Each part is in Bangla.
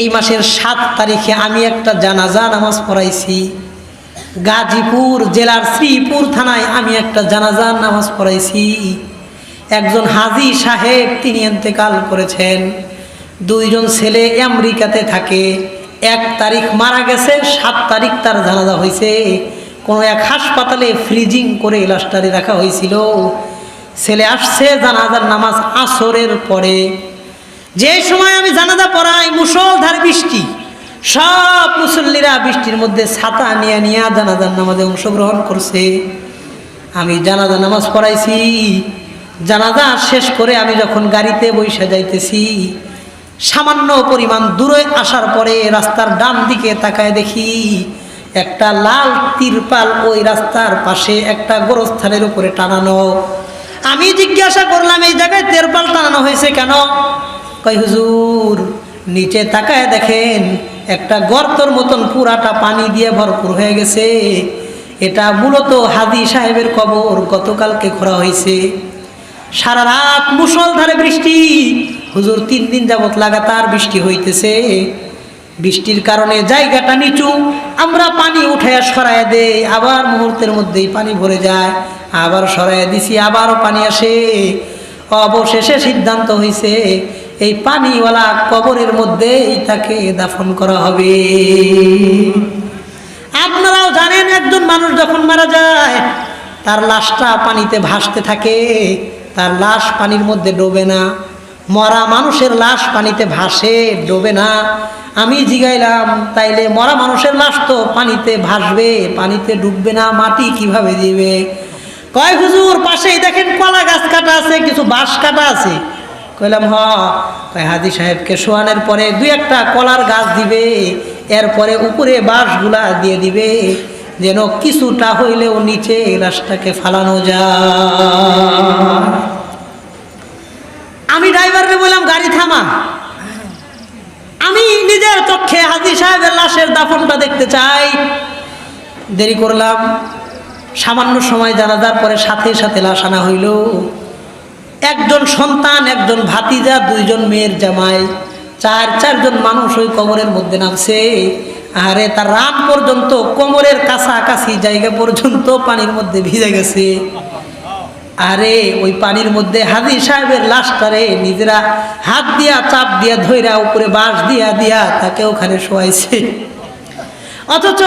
এই মাসের সাত তারিখে আমি একটা জানাজা নামাজ পড়াইছি। গাজীপুর জেলার শ্রীপুর থানায় আমি একটা জানাজা নামাজ পড়াইছি। একজন হাজি সাহেব তিনি এন্তেকাল করেছেন। দুইজন ছেলে আমেরিকাতে থাকে। এক তারিখ মারা গেছে, সাত তারিখ তার জানাজা হয়েছে কোনো এক হাসপাতালে ফ্রিজিং করে লাস্টারে রাখা হয়েছিল ছেলে আসছে জানাজার নামাজ আসরের পরে। যে সময় আমি জানাজা পড়াই, মুসলধার বৃষ্টি, সব মুসল্লিরা বৃষ্টির মধ্যে ছাতা নিয়ে নিয়ে জানাজার নামাজে অংশগ্রহণ করছে। আমি জানাজা নামাজ পড়াইছি। জানাজা শেষ করে আমি যখন গাড়িতে বৈশা যাইতেছি, সামান্য পরিমাণ দূরে আসার পরে রাস্তার ডান দিকে তাকায় দেখি, একটা লাল তিরপাল ওই রাস্তার পাশে একটা গোরস্থানের উপরে টানানো। আমি জিজ্ঞাসা করলাম, এই জায়গায় তেরপাল টানানো হয়েছে কেন? কই হুজুর, নিচে তাকায় দেখেন, একটা গর্তর মতন পুরাটা পানি দিয়ে ভরপুর হয়ে গেছে। এটা মূলত হাদি সাহেবের কবর, গতকালকে খোরা হয়েছে। সারা রাত মুসলধারে বৃষ্টি। হুজুর, তিন দিন যাবত লাগাতার বৃষ্টি হইতেছে। বৃষ্টির কারণে জায়গাটা নিচু। আমরা পানি উঠাইয়া সরাইয়া দেই। আবার মুহূর্তের মধ্যেই পানি ভরে যায়। আবার সরাইয়া দিছি, আবারও পানি আসে। অবশেষে সিদ্ধান্ত হয়েছে এই পানিওয়ালা কবরের মধ্যেই তাকে দাফন করা হবে। আপনারাও জানেন, একজন মানুষ যখন মারা যায়, তার লাশটা পানিতে ভাসতে থাকে, তার লাশ পানির মধ্যে ডোবে না। মরা মানুষের লাশ পানিতে ভাসে, ডোবে না। আমি জিগাইলাম, তাইলে মরা মানুষের লাশ তো পানিতে ভাসবে, পানিতে ডুববে না, মাটি কীভাবে দিবে? কয়, হুজুর, পাশেই দেখেন কলা গাছ কাটা আছে, কিছু বাঁশ কাটা আছে। কইলাম, হ। কয়, হাজি সাহেবকে শোয়ানোর পরে দুই একটা কলার গাছ দিবে, এরপরে উপরে বাঁশগুলা দিয়ে দিবে, যেন কিছুটা হইলেও নিচে লাশটাকে ফালানো যায়। আমি ড্রাইভারকে বললাম, গাড়ি থামা। আমি নিজের চক্ষে হাজি সাহেবের লাশের দাফনটা দেখতে চাই। দেরি করলাম। সামান্য সময় জানাজার পরে সাথে সাথে লাশ আনা হইল। একজন সন্তান, একজন ভাতিজা, দুইজন মেয়ের জামাই, চার, চারজন মানুষ ওই কবরের মধ্যে নামছে। আরে তার রান পর্যন্ত কোমরের কাছাকাছি জায়গা পর্যন্ত পানির মধ্যে ভিজে গেছে। আরে, ওই পানির মধ্যে হাজি সাহেবের লাশটারে নিজেরা হাত দিয়া, চাপ দিয়া, ধইরা, উপরে বাঁশ দিয়া দিয়া তাকে ওখানে শোয়াইছে। অথচ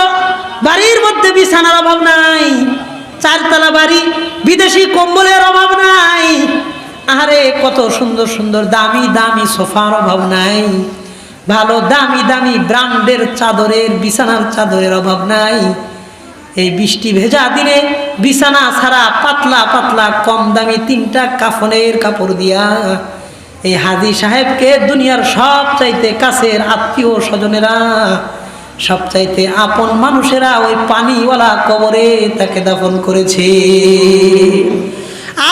বাড়ির মধ্যে বিছানার অভাব নাই, চারতলা বাড়ি, বিদেশি কম্বলের অভাব নাই। আরে কত সুন্দর সুন্দর দামি দামি সোফার অভাব নাই। ভালো দামি দামি ব্র্যান্ডের চাদরের, বিছানার চাদরের অভাব নাই। এই বৃষ্টি ভেজা দিনে বিছানা ছাড়া পাতলা পাতলা কম দামি তিনটা কাফনের কাপড় দিয়া এই হাজি সাহেবকে দুনিয়ার সব চাইতে কাছের আত্মীয় স্বজনেরা সব চাইতে আপন মানুষেরা ওই পানিওয়ালা কবরে তাকে দাফন করেছে।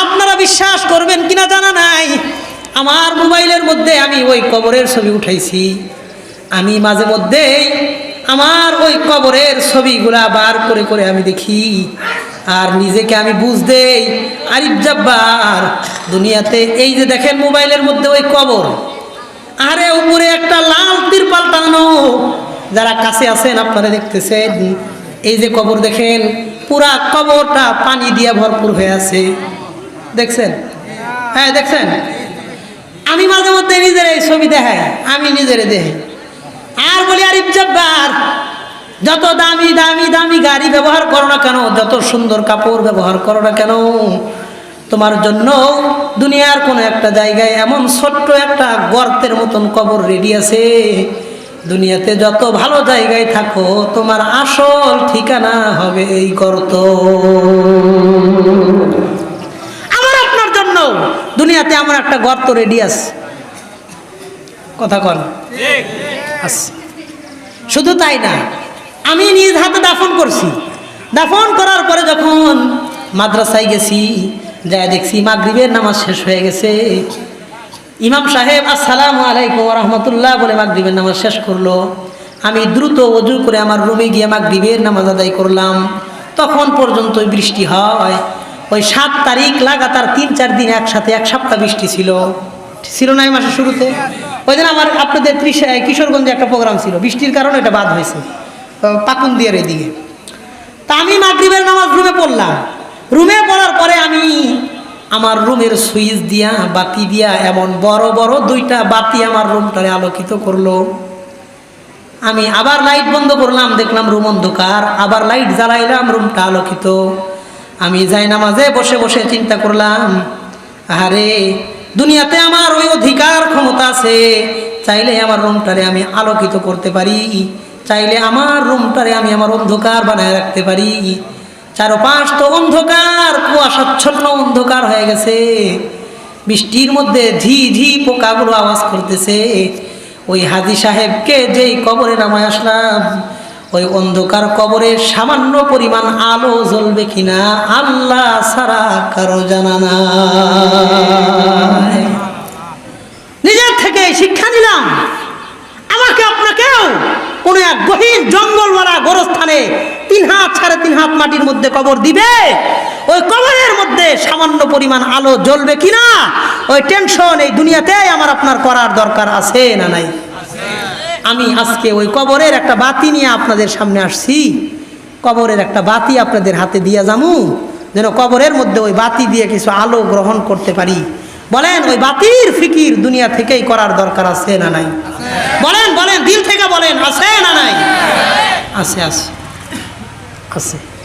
আপনারা বিশ্বাস করবেন কিনা জানা নাই? আমার মোবাইলের মধ্যে আমি ওই কবরের ছবি উঠাইছি। আমি মাঝে মধ্যেই আমার ওই কবরের ছবিগুলা বার করে করে আমি দেখি। আর নিজেকে আমি বুঝ দেই, আরিফ জাব্বার, দুনিয়াতে এই যে দেখেন মোবাইলের মধ্যে ওই কবর। আরে উপরে একটা লাল তিরপাল টানানো যারা কাছে আছেন, আপনারা দেখতেছেন এই যে কবর দেখেন, পুরা কবরটা পানি দিয়ে ভরপুর হয়ে আছে। দেখছেন? হ্যাঁ দেখছেন? আমি মাঝে মধ্যে নিজের এই ছবি দেখাই, আমি নিজের দেখি। আর বলি, আরিফ জব্বার, যত দামি দামি দামি গাড়ি ব্যবহার করো না কেন, যত সুন্দর কাপড় ব্যবহার করো না কেন, তোমার জন্য দুনিয়ার কোনো একটা জায়গায় এমন ছোট্ট একটা গর্তের মতন কবর রেডি আছে। দুনিয়াতে যত ভালো জায়গায় থাকো, তোমার আসল ঠিকানা হবে এই গর্ত। আমার আপনার জন্য দুনিয়াতে আমার একটা গর্ত রেডি আছে। কথা কন। শুধু তাই না, আমি নিজ হাতে দাফন করছি। দাফন করার পরে যখন মাদ্রাসায় গেছি যা দেখছি মাগরিবের নামাজ শেষ হয়ে গেছে। ইমাম সাহেব, আসসালামু আলাইকুম রহমতুল্লাহ বলে মাগরিবের নামাজ শেষ করল। আমি দ্রুত অজু করে আমার রুমে গিয়ে মাগরিবের নামাজ আদায় করলাম। তখন পর্যন্ত বৃষ্টি হয়। ওই সাত তারিখ লাগাতার তিন চার দিন একসাথে এক সপ্তাহ বৃষ্টি ছিল। ছিল না এই মাসের শুরুতে। ওই দিন আমার আপনাদের ত্রিশ কিশোরগঞ্জে একটা প্রোগ্রাম ছিল। বৃষ্টির কারণে এটা বাদ হয়েছে। পাকুন দিয়ার এদিকে। তা আমি মাগরিবের নামাজ রুমে পড়লাম। রুমে পড়ার পরে আমি আমার রুমের সুইচ দিয়া, বাতি দিয়া, এমন বড় বড় দুইটা বাতি আমার রুমটারে আলোকিত করল। আমি আবার লাইট বন্ধ করলাম, দেখলাম রুম অন্ধকার, আবার লাইট জ্বালাইলাম, রুমটা আলোকিত। আমি যাই নামাজে বসে বসে চিন্তা করলাম আরে দুনিয়াতে আমার ওই অধিকার ক্ষমতা আছে, চাইলে আমার রুমটারে আমি আলোকিত করতে পারি, চাইলে আমার রুমটারে আমি আমার অন্ধকার বানায় রাখতে পারি। চারপাশ তো অন্ধকার, কুয়াশাচ্ছন্ন অন্ধকার হয়ে গেছে। বৃষ্টির মধ্যে ঝি ঝি পোকাগুলো আওয়াজ করতেছে। ওই হাজি সাহেবকে যেই কবরে নামায় আসলাম, ওই অন্ধকার কবরে সামান্য পরিমাণ আলো জ্বলবে কিনা আল্লাহ সারা কারও জানা নাই। নিজের থেকে শিক্ষা নিলাম। কোনো এক গহীন জঙ্গলওয়ালা গোরস্থানে তিন হাত সাড়ে তিন হাত মাটির মধ্যে কবর দিবে। ওই কবরের মধ্যে সামান্য পরিমাণ আলো জ্বলবে কিনা? ওই টেনশন এই দুনিয়াতে আমার আপনার করার দরকার আছে না নাই? আমি আজকে ওই কবরের একটা বাতি নিয়ে আপনাদের সামনে আসছি। কবরের একটা বাতি আপনাদের হাতে দিয়ে যামু। যেন কবরের মধ্যে ওই বাতি দিয়ে কিছু আলো গ্রহণ করতে পারি। বলেন, ওই বাতির ফিকির দুনিয়া থেকেই করার দরকার আছে না নাই? বলেন বলেন, দিল থেকে বলেন, আছে না নাই? আছে আছে। আছে।